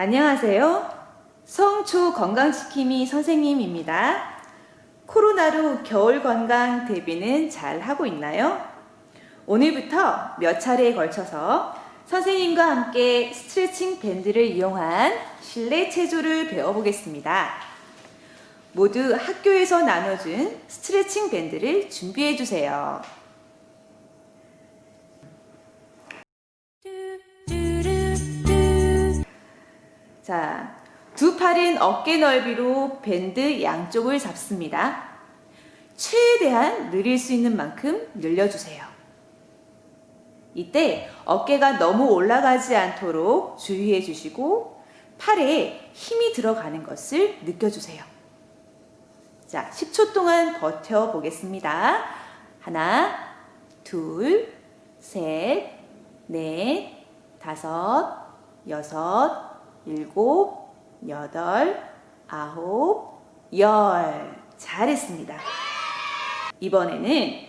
안녕하세요. 성초 건강지킴이 선생님입니다. 코로나로 겨울 건강 대비는 잘 하고 있나요? 오늘부터 몇 차례에 걸쳐서 선생님과 함께 스트레칭 밴드를 이용한 실내 체조를 배워보겠습니다. 모두 학교에서 나눠준 스트레칭 밴드를 준비해 주세요. 자, 두 팔은 어깨 넓이로 밴드 양쪽을 잡습니다. 최대한 늘릴 수 있는 만큼 늘려주세요. 이때 어깨가 너무 올라가지 않도록 주의해 주시고 팔에 힘이 들어가는 것을 느껴주세요. 자, 10초 동안 버텨 보겠습니다. 하나, 둘, 셋, 넷, 다섯, 여섯, 일곱, 여덟, 아홉, 열. 잘했습니다. 이번에는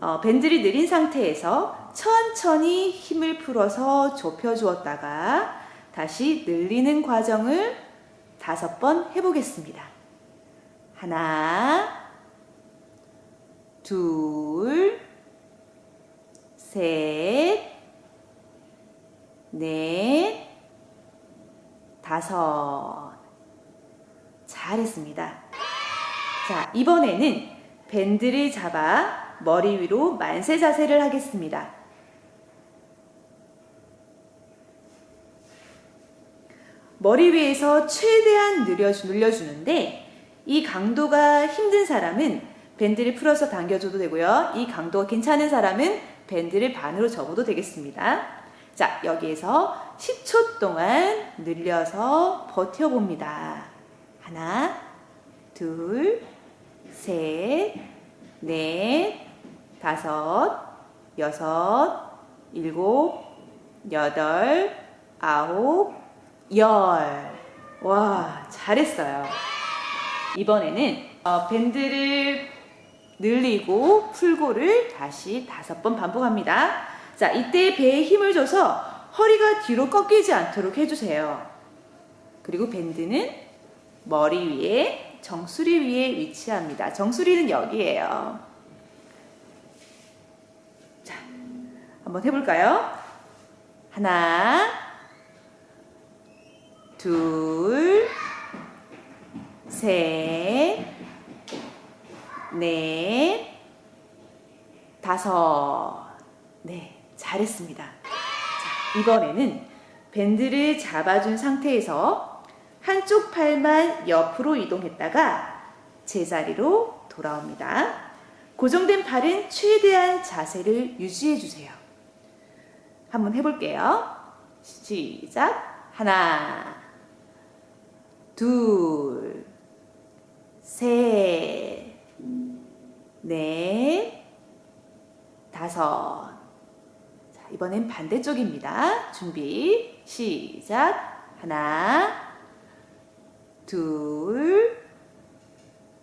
어, 밴드를 늘린 상태에서 천천히 힘을 풀어서 좁혀 주었다가 다시 늘리는 과정을 다섯 번 해보겠습니다. 하나, 둘, 셋, 넷, 다섯. 잘했습니다. 자, 이번에는 밴드를 잡아 머리 위로 만세 자세를 하겠습니다. 머리 위에서 최대한 늘려주, 늘려주는데 이 강도가 힘든 사람은 밴드를 풀어서 당겨줘도 되고요. 이 강도가 괜찮은 사람은 밴드를 반으로 접어도 되겠습니다. 자, 여기에서 10초 동안 늘려서 버텨봅니다. 하나, 둘, 셋, 넷, 다섯, 여섯, 일곱, 여덟, 아홉, 열. 와, 잘했어요. 이번에는 어, 밴드를 늘리고 풀고를 다시 다섯 번 반복합니다. 자, 이때 배에 힘을 줘서 허리가 뒤로 꺾이지 않도록 해주세요. 그리고 밴드는 머리 위에 정수리 위에 위치합니다. 정수리는 여기에요. 자, 한번 해볼까요? 하나, 둘, 셋, 넷, 다섯. 네, 잘했습니다. 자, 이번에는 밴드를 잡아준 상태에서 한쪽 팔만 옆으로 이동했다가 제자리로 돌아옵니다. 고정된 팔은 최대한 자세를 유지해 주세요. 한번 해볼게요. 시작. 하나, 둘, 셋, 넷, 다섯. 자, 이번엔 반대쪽입니다. 준비, 시작. 하나, 둘,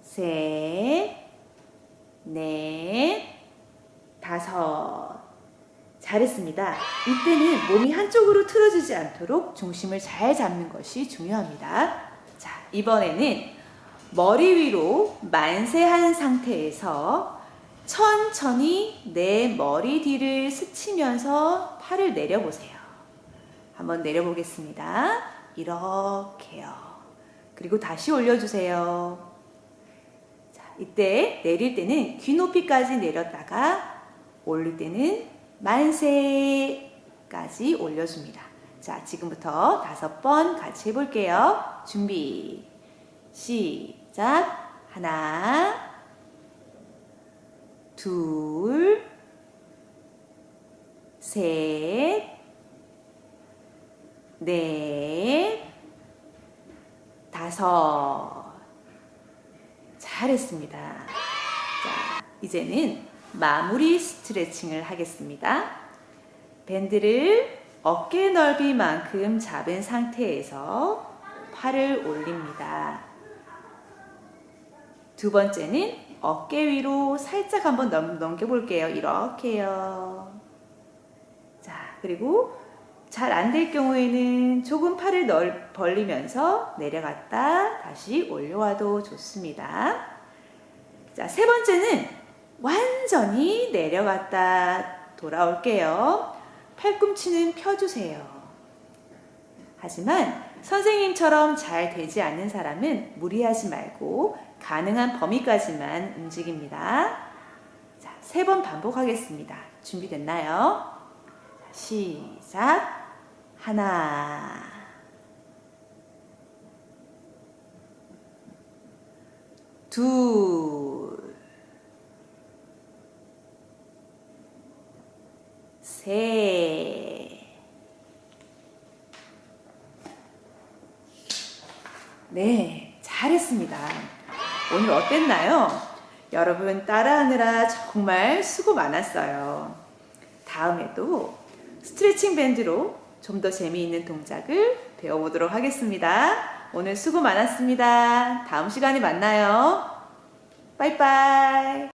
셋, 넷, 다섯. 잘했습니다. 이때는 몸이 한쪽으로 틀어지지 않도록 중심을 잘 잡는 것이 중요합니다. 자, 이번에는 머리 위로 만세한 상태에서 천천히 내 머리 뒤를 스치면서 팔을 내려보세요. 한번 내려보겠습니다. 이렇게요. 그리고 다시 올려주세요. 자, 이때 내릴 때는 귀 높이까지 내렸다가 올릴 때는 만세까지 올려줍니다. 자, 지금부터 다섯 번 같이 해볼게요. 준비, 시작. 하나, 둘, 셋, 넷, 다섯. 잘했습니다. 자, 이제는 마무리 스트레칭을 하겠습니다. 밴드를 어깨 넓이만큼 잡은 상태에서 팔을 올립니다. 두 번째는 어깨 위로 살짝 한번 넘, 넘겨볼게요. 이렇게요. 자, 그리고 잘 안 될 경우에는 조금 팔을 넓, 벌리면서 내려갔다 다시 올려와도 좋습니다. 자, 세 번째는 완전히 내려갔다 돌아올게요. 팔꿈치는 펴주세요. 하지만 선생님처럼 잘 되지 않는 사람은 무리하지 말고 가능한 범위까지만 움직입니다. 자, 세 번 반복하겠습니다. 준비됐나요? 자, 시작. 하나. 둘. 셋. 네, 잘했습니다. 오늘 어땠나요? 여러분 따라하느라 정말 수고 많았어요. 다음에도 스트레칭 밴드로 좀 더 재미있는 동작을 배워보도록 하겠습니다. 오늘 수고 많았습니다. 다음 시간에 만나요. 빠이빠이.